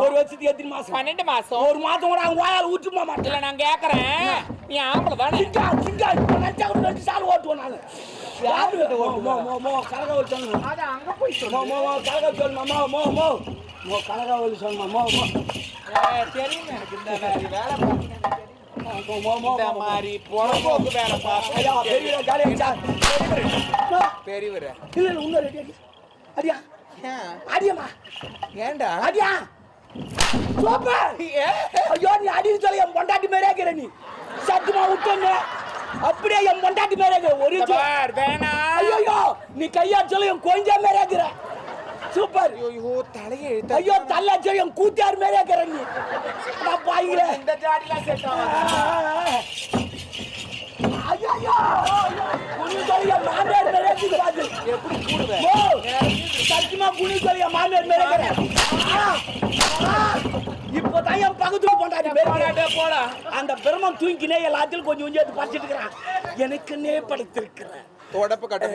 ஒரு வருஷத்துக்கு எத்தனை மாசம்? பன்னெண்டு மாசம். ஒரு மாதம் கூட அவங்க வாயால் ஊற்றுமா மாட்டேன் இல்ல நான் கேக்குறேன். நீ ஆம்பளை தானே? சிங்கா சிங்கா இப்போ நினச்சா கூட ரெண்டு சால் ஓட்டுவேன் நான். யாரு மோ மோ மோ மோ கனகாவல் சொல்லணும் அது அங்க போய் மோ மோ மோ கனகாவல் சொல்லணுமா மோ மோ மோ. மோ கனகாவல் சொல்லணுமா மோ மோ. தெரியும் எனக்கு இந்த மாதிரி வேலை பெரியவர. அடியா? அடியம்மா. ஏன்டா? அடியா. சூப்பர் ஐயோ நீ அடின்னு சொல்லி என் பொண்டாட்டி மாதிரியே இருக்கிற நீ சத்துமா விட்டுன்னு அப்படியே என் பொண்டாட்டி மாதிரியே இருக்கிற ஒரு ஐயோ நீ கையா சொல்லி என் கொஞ்சம் மாதிரியே இருக்கிற சூப்பர் ஐயோ தலையை இழுத்த ஐயோ தள்ள சொல்லி என் கூத்தியார் மாதிரியே இருக்கிற நீ நான் பாய்கிறேன் இந்த ஜாடிலாம் ஆகும் ஐயோ குனி சொல்லி என் மாமியார் பாத்து எப்படி கூடுவ ஓ சத்தியமா குனி சொல்லி என் மாமியார் தான் என் பக்கத்துல பொண்டாட்டி பேர் போடா. அந்த பிரம்மன் தூங்கினே எல்லாத்தையும் கொஞ்சம் கொஞ்சம் எடுத்து படிச்சிட்டு இருக்கிறான். எனக்குன்னே படைத்திருக்கிறேன் தொடப்பு கட்ட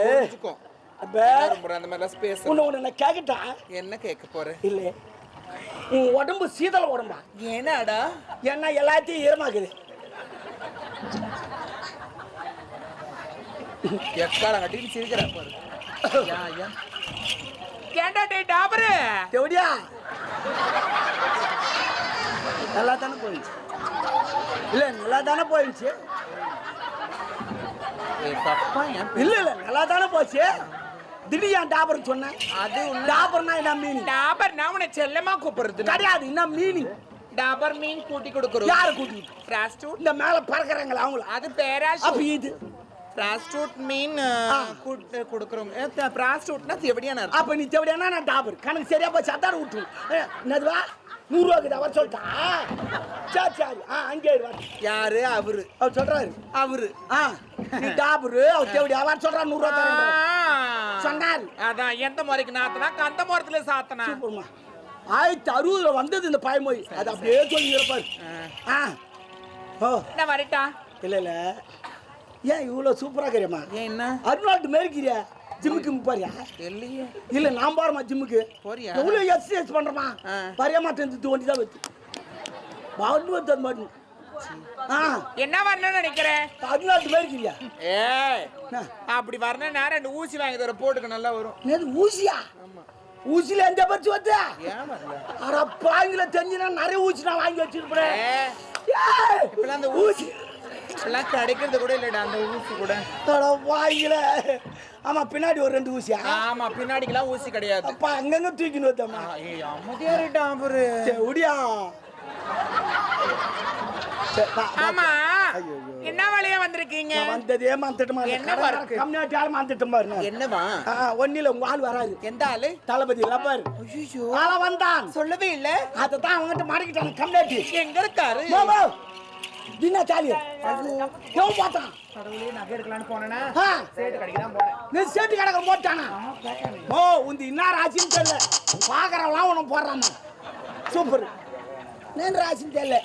என்ன கேட்க போற? இல்லை. உன் உடம்பு சீதள உடம்பா? ஏனாடா ஏன்னா எல்லாத்தையும் ஈரமாக்குது. எக்காலம் கட்டின்னு சிரிக்கிறா பாரு. யா யா ஏன்டா டே டாபரு? எப்படியா நல்லா தானே போயிடுச்சு. இல்லை நல்லா தானே போயிடுச்சு தப்பா இல்லை இல்லை நல்லா தானே போச்சு. திடீர் ஏன் டாபர் சொன்னேன் அது டாபர்னா என்ன மீனிங் டாபர் நான் உன்னை செல்லமா கூப்பிடுறது கிடையாது என்ன மீனிங் டாபர் மீன் கூட்டி கொடுக்குறோம். யாரை பிராஸ்டூட் இந்த மேலே பறக்குறாங்களா அவங்கள? அது அப்ப பேராஷூட் இது பிராஸ்டூட் மீன் கொடுக்குறோம் பிராஸ்டூட்னா அர்த்தம். அப்ப நீ தேவையான நான் டாபர் கணக்கு சரியா போய் சத்தார விட்டு என்னதுவா? நூறுரூவா கிட்ட அவர் சொல்லிட்டா? சரி சரி. ஆ அங்கே. யாரு? அவரு. அவர் சொல்றாரு. அவரு. ஆ நீ டாபரு அவர். தேவடி அவர் சொல்றா நூறுரூவா சொன்னாரு. அதான் எந்த முறைக்கு நாத்தனா கந்த முறத்துல சாத்தனா. ஆயிரத்தி அறுபதுல வந்தது இந்த பாய்மொழி அது அப்படியே சொல்லி இருப்பாரு ஆ. ஓ. என்ன வரட்டா? இல்ல இல்ல. ஏன் இவ்வளோ சூப்பரா இருக்கிறியம்மா ஏன் என்ன? அருணாட்டு மேற்கிறியா ஜிம்முக்கு பாரியா இல்லையே இல்ல நான் போறமா ஜிம்முக்கு. போறியா? எவ்வளவு எக்ஸசைஸ் பண்றமா ஆ. பரியமா தெரிஞ்சு வண்டி தான் வச்சு. பாட்டு வந்து மாட்டு ஆ. என்ன வரணும்னு நினைக்கிறேன் அருணாட்டு மேற்கிறியா ஏய் என்ன? அப்படி வரணும்னா ரெண்டு ஊசி வாங்கி தர போட்டுக்க நல்லா வரும். ஊசியா? ஊசியில எந்த பச்சு வந்து அட பாங்கில தெரிஞ்சுனா நிறைய ஊசி நான் வாங்கி வச்சிருப்பேன். ஏய், இப்பெல்லாம் கிடைக்கிறது கூட இல்லடா அந்த ஊசி கூட. வாங்கில ஆமா பின்னாடி ஒரு ரெண்டு ஊசியா? ஆமா பின்னாடிக்கெல்லாம் ஊசி கிடையாது. அப்பா அங்கங்க தூக்கின்னு வந்தம்மா ஏய் இருடா அவரு. உடியா. ஆமா. என்ன வேலையா வந்திருக்கீங்க? வந்ததே மாந்துட்டுமா என்ன work? கம்யூனிட்டியால மாந்துட்டும் பாருங்க என்னவா? ஒன்னில உங்க ஆள் வராது எந்த ஆளு? தளபதி எல்லாம் பாரு. ஐயோ ஆள வந்தான். சொல்லவே இல்ல. அதை தான் அவங்ககிட்ட மாட்டிக்கிட்டாங்க கம்யூனிட்டி எங்க இருக்காரு? டின்னா தாலி எவன் பார்த்தான்? கடவுளே நீ சேட்டு கடைக்கு போட்டானா? ஓ உந்து இன்னார் ராசின்னு தெரியல. பார்க்குறவெல்லாம் உனக்கு போடுறான் சூப்பர். நான் ராசின்னு தெரியல?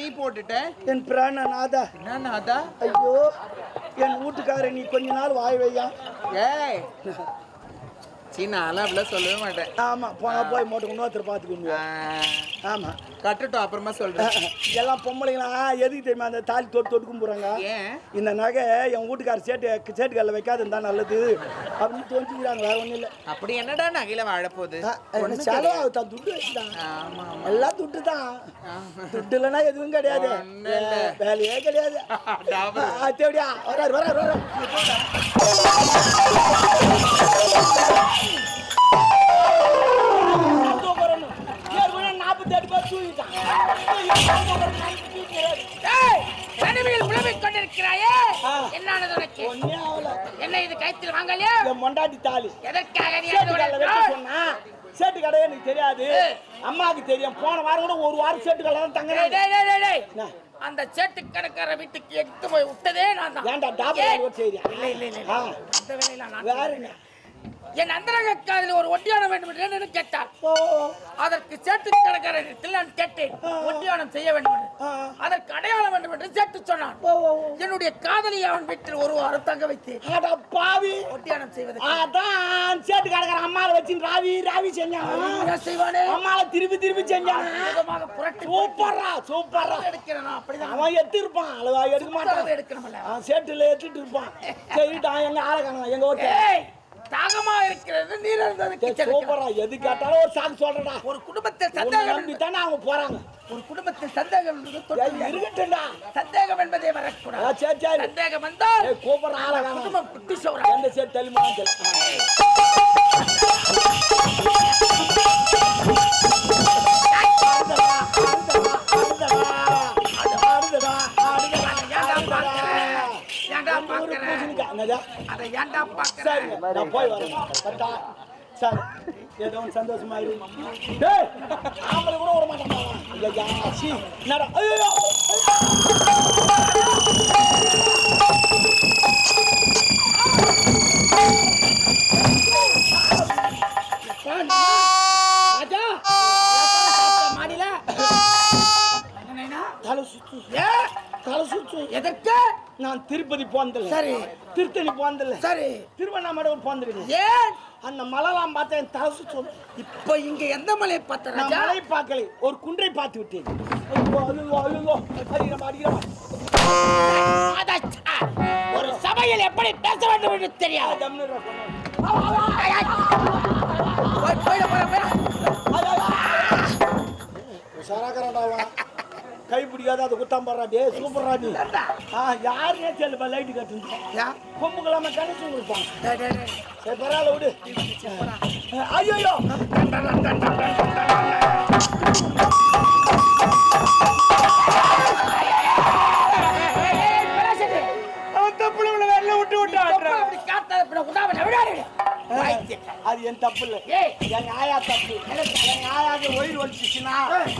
நீ போட்டுட்ட? என் பிராண நாதா. என்ன நாதா? ஐயோ என் வீட்டுக்காரன் நீ கொஞ்ச நாள் வாய் வையா? ஏய் சீ நான்லாம் அப்படிலாம் சொல்லவே மாட்டேன். ஆமா போனா போய் மோட்டு இன்னொருத்தர் ஆ, பார்த்துக்கோங்க ஆமா. கட்டட்டும் அப்புறமா சொல்றேன். எல்லாம் பொம்பளைங்களாம் எதுக்கு தெரியுமா அந்த தாலி தொட்டு தொட்டு கும்பிட்றாங்க? இந்த நகை என் வீட்டுக்காரர் சேட்டு சேட்டுக்கல்ல வைக்காது இருந்தா நல்லது. அப்படின்னு தோஞ்சுக்கிறாங்க வேற ஒன்றும் இல்லை. அப்படி என்னடா நகையில வாழ போகுது? செலவு தான் துட்டு வச்சுதான். ஆமா எல்லாம் துட்டு தான். துட்டு இல்லைன்னா எதுவும் கிடையாது. வேலையே கிடையாது. வராரு வராரு வராரு. தனிமையில் உழவிக் கொண்டிருக்கிறாயே. என்னானது உனக்கு? என்ன இது கைத்தில் வாங்கலையா? மொண்டாட்டி தாலி. எதற்காக சேட்டு கடை எனக்கு தெரியாது. அம்மாவுக்கு தெரியும். போன வாரம் கூட ஒரு வாரம் சேட்டு கடை தான். என்ன? அந்த சேட்டு கடைக்கார வீட்டுக்கு எடுத்து போய் விட்டதே நான் தான். ஏன்டா ஒரு செய்தியா இல்ல இல்ல இல்ல. அந்த வேலையில நான் வேற என்ன? என் அந்தரங்க காதில் ஒரு ஒட்டியானம் வேண்டும் என்று கேட்டார். ஓ அதற்கு சேட்டு கடைக்காரத்தில் நான் கேட்டேன். ஒட்டியானம் செய்ய வேண்டும் என்று. அதற்கு அடையாளம் வேண்டும் என்று சேட்டு சொன்னான். ஓ, ஓ, ஓ. என்னுடைய காதலியை அவன் வீட்டில் ஒரு வாரம் தங்க வைத்தேன். அட பாவி. ஒட்டியானம் செய்வதற்கு. அதான் சேட்டு கடைக்கார அம்மாவை வச்சு ராவி ராவி செஞ்சாங்க என்ன செய்வானே? அம்மாவை திருப்பி திருப்பி அற்புதமாக புரட்டி சூப்பரா சூப்பரா எடுக்கிறேன்? அப்படிதான். அவன் எடுத்திருப்பான் அளவா எடுக்க மாட்டான். எடுக்கணும்ல. சேட்டுல எடுத்துட்டு இருப்பான். சரிடா எங்க ஆளை காணோம். எங்க ஓட்டு. தாகமா இருக்கிறது நீர். சூப்பரா எது கேட்டாலும் ஒரு சாக்கு சொல்றடா ஒரு குடும்பத்தில் சந்தேகம் நம்பி தானே அவங்க போறாங்க. ஒரு குடும்பத்தில் சந்தேகம் இருக்கட்டும்டா. சந்தேகம் என்பதே வரக்கூடாது சரி சரி. சந்தேகம் வந்தால் கூப்பிடுற ஆளை குடும்பம் குட்டி சோறா. எந்த சேட்டு தள்ளிமா பாக்குற அதை ஏன்டா பாக்குற சரி நான் போய் வரேன் கரெக்டா சரி ஏதோ ஒன்று சந்தோஷமா இரு டேய் ஆம்பளை கூட விட மாட்டேன் ஐயா சி நட ஐயோ எதற்கு நான் திருப்பதி போனதில்ல சரி திருத்தணி போனதில்ல சரி திருவண்ணாமலை போனதில்லை ஏன் அந்த மலைலாம் பார்த்தா என் தலை சுத்து இப்ப இங்க எந்த மலையை பார்த்த நான் மலை பார்க்கலை ஒரு குன்றை பார்த்து விட்டேன் ஐயோ ஐயோ அடிக்கிறமா ஒரு சபையில் எப்படி பேச வேண்டும் என்று தெரியாது. உஷாராக்கறான்டா. கை பிடிக்காத அதை குத்தாம பாடுறா டே சூப்பர்ரா நீ ஆ யாருன்னே தெரியல லைட்டு கட்டுன்னு யா, கொம்புக்கெல்லாம கனெக்ஷன் கொடுப்பான். சரி பரவாயில்ல விடு ஐயோ. அவன் தப்புல வெள்ள விட்டு விட்டு விடாதே. அது என் தப்பு இல்ல ஏய், எங்க ஆயா தப்பு. எங்க ஆயாக்கு ஒயில் வலிச்சுச்சுன்னா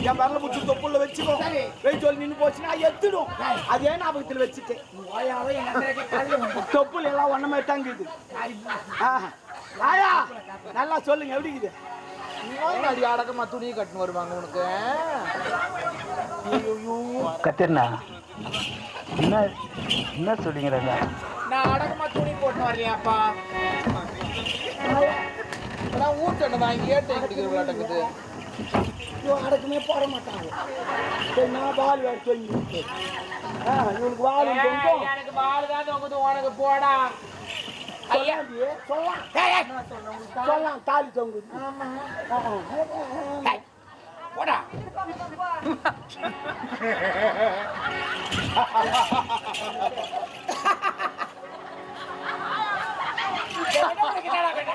என் வரல முச்சு தொப்புள்ள வச்சுக்கோ. வெயிட் சொல்லி நின்று போச்சுன்னா எத்துடும். அதே ஞாபகத்தில் வச்சுட்டேன்? என். தொப்புள் எல்லாம் ஒண்ணமே தங்குது. ஆஹா. ஆயா நல்லா சொல்லுங்க எப்படி இருக்குது? அடி அடக்கமா துணி கட்டுன்னு வருவாங்க உனக்கு. கத்திரண்ணா என்ன என்ன சொல்லிங்கிறாங்க நான் அடக்கமா துணி போட்டு வரலையாப்பா? நான் ஊர் சண்டை வாங்கி ஏட்டை குடிக்கிற விளையாட்டுக்குது இவன் அடக்கமே போட மாட்டாங்க சரி, நான் பால் வேறு சொல்லி ஆ இவனுக்கு தொங்கும் எனக்கு பால் தான் தொங்குது உனக்கு போடா. சொல்லலாம் தாலி? தொங்குது. போடா.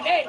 டேய்?